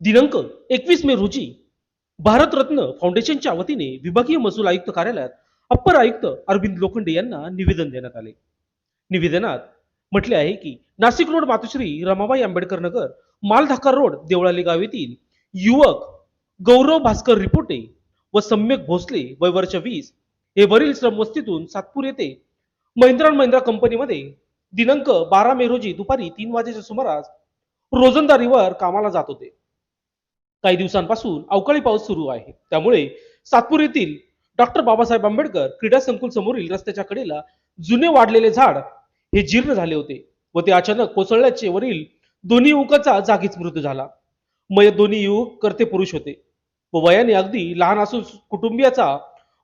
दिनांक एकवीस मे रोजी भारतरत्न फाउंडेशनच्या वतीने विभागीय महसूल आयुक्त कार्यालयात अप्पर आयुक्त अरविंद लोखंडे यांना निवेदन देण्यात आले. निवेदनात म्हटले आहे की नाशिक रोड मातोश्री रमाबाई आंबेडकर नगर मालधाकर रोड देवळाली गाव येथील युवक गौरव भास्कर रिपोटे व सम्यक भोसले वय वर्ष वीस हे वरील श्रमवस्तीतून सातपूर येथे महिंद्रा महिंद्रा कंपनीमध्ये दिनांक बारा मे रोजी दुपारी तीन वाजेच्या सुमारास रोजंदारीवर कामाला जात होते. काही दिवसांपासून अवकाळी पाऊस सुरू आहे. त्यामुळे सातपूर येथील डॉक्टर बाबासाहेब आंबेडकर क्रीडा संकुल समोरील रस्त्याच्या कडेला जुने वाढलेले झाड हे जीर्ण झाले होते व ते अचानक कोसळल्याचे वरील दोन्ही युवकाचा जागीच मृत्यू झाला. मय दोन्ही युवक करते पुरुष होते व वयाने अगदी लहान असून कुटुंबियाचा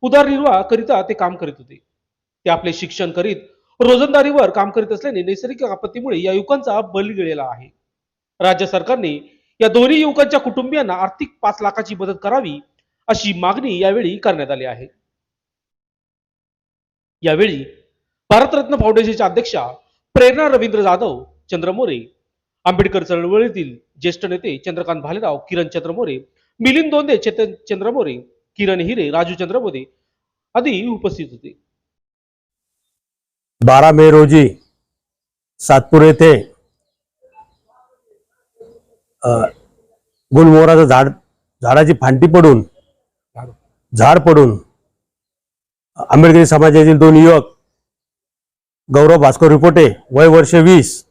उदरनिर्वाह करिता ते काम करीत होते. ते आपले शिक्षण करीत रोजंदारीवर काम करीत असल्याने नैसर्गिक आपत्तीमुळे या युवकांचा बळी गेलेला आहे. राज्य सरकारने या दोन्ही युवकांच्या कुटुंबियांना आर्थिक पाच लाखाची मदत करावी अशी मागणी यावेळी करण्यात आली आहे. यावेळी भारतरत्न फाउंडेशनच्या अध्यक्षा प्रेरणा रवींद्र जाधव चंद्रमोरे आंबेडकर चळवळीतील ज्येष्ठ नेते चंद्रकांत भालेराव किरण चंद्रमोरे मिलिंद दोंदे चेतन चंद्रमोरे किरण हिरे राजू चंद्रमोरे आदी उपस्थित होते. बारा मे रोजी सातपूर येथे गुलमोहराचं झाड झाडाची फांटी पडून झाड पडून आंबेडकरी समाजातील दोन युवक गौरव भास्कर रिपोटे वय वर्ष वीस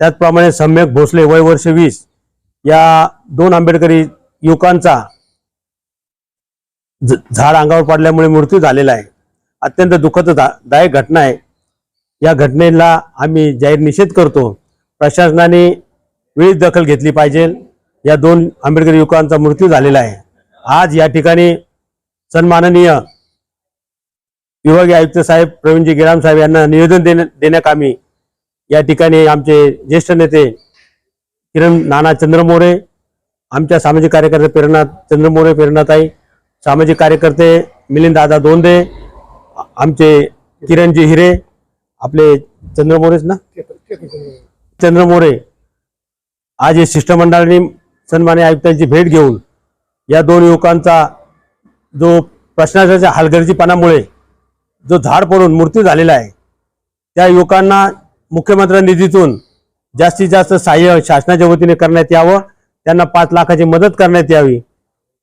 त्याचप्रमाणे सम्यक भोसले वय वर्ष वीस या दोन आंबेडकरी युवकांचा झाड अंगावर पडल्यामुळे मृत्यू झालेला आहे. अत्यंत दुःखद दायक घटना आहे. या घटनेला आम्ही जाहीर निषेध करतो. प्रशासनाने वेळीच दखल घेतली पाहिजे. या दोन आंबेडकर युवकांचा मृत्यू झालेला आहे. आज या ठिकाणी सन्माननीय विभागीय आयुक्त साहेब प्रवीणजी गेराम साहेब यांना निवेदन देण्या देण्याकामी या ठिकाणी आमचे ज्येष्ठ नेते किरण नाना चंद्रमोरे आमच्या सामाजिक कार्यकर्ते प्रेरणा चंद्रमोरे प्रेरणाताई सामाजिक कार्यकर्ते मिलिंद दादा दोंदे आमचे किरणजी हिरे आपले चंद्रमोरेच ना? चंद्रमोरे आज हे शिष्टमंडळाने सन्मान्य आयुक्तांची भेट घेऊन या दोन युवकांचा जो प्रश्नाच्या हलगर्जीपणामुळे जो झाड पडून मृत्यू झालेला आहे त्या युवकांना मुख्यमंत्री निधीतून जास्तीत जास्त सहाय्य शासनाच्या वतीने करण्यात यावं त्यांना पाच लाखाची मदत करण्यात यावी.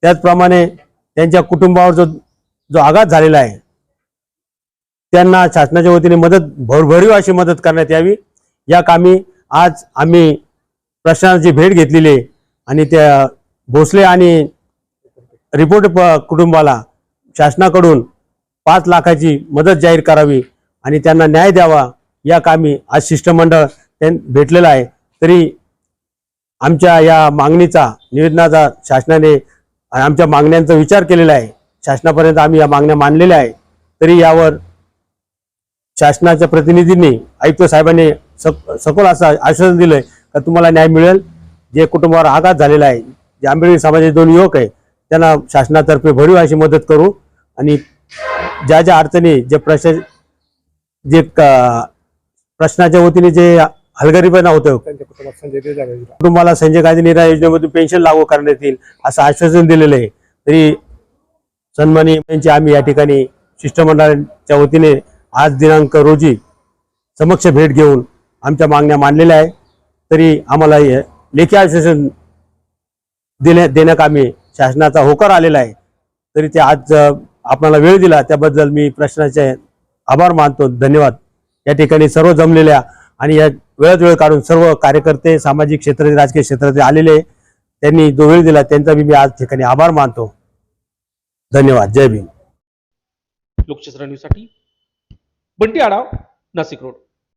त्याचप्रमाणे त्यांच्या कुटुंबावर जो जो आघात झालेला आहे त्यांना शासनाच्या वतीने मदत भरभरीव अशी मदत करण्यात यावी. या कामी आज आम्ही प्रशासनाची भेट घेतलेली आहे. आणि त्या भोसले आणि रिपोर्ट कुटुंबाला शासनाकडून पाच लाखाची मदत जाहीर करावी आणि त्यांना न्याय द्यावा या कामी आज शिष्टमंडळ त्यां भेटलेलं आहे. तरी आमच्या या मागणीचा निवेदनाचा शासनाने आमच्या मागण्यांचा विचार केलेला आहे. शासनापर्यंत आम्ही या मागण्या मानलेल्या आहे तरी यावर शासनाच्या प्रतिनिधींनी आयुक्त साहेबांनी सक सखोल असं आश्वासन दिलंय. का तुम्हाला न्याय मिळेल? जे कुटुंबावर आघात झालेला आहे जे आंबेडकरी समाजाचे दोन युवक आहे त्यांना शासनातर्फे भरीव अशी मदत करू आणि ज्या ज्या अडचणी जे प्रशा जे प्रश्नाच्या वतीने जे हलगरीपणा होतं. कुटुंबाला संजय गांधी निराय योजनेमधून पेन्शन लागू करण्यात येईल असं आश्वासन दिलेलं आहे. तरी सन्मानी यांची आम्ही या ठिकाणी शिष्टमंडळाच्या वतीने आज दिनांक रोजी समक्ष भेट घेऊन आमच्या मागण्या मांडलेल्या आहे. तरी आम्हाला हे लेखी आश्वासन देण्या देण्याकामी शासनाचा होकार आलेला आहे. तरी ते आज आपणाला आपल्याला वेळ दिला त्याबद्दल मी प्रश्नाचे आभार मानतो. धन्यवाद. या ठिकाणी सर्व जमलेल्या आणि या वेळात वेळ काढून सर्व कार्यकर्ते सामाजिक क्षेत्रातील राजकीय क्षेत्रातील आलेले त्यांनी जो वेळ दिला त्यांचा बी मी आज ठिकाणी आभार मानतो. धन्यवाद. जय भीम. लोकशास्त्र न्यूजसाठी बंटी आडाव नाशिक रोड.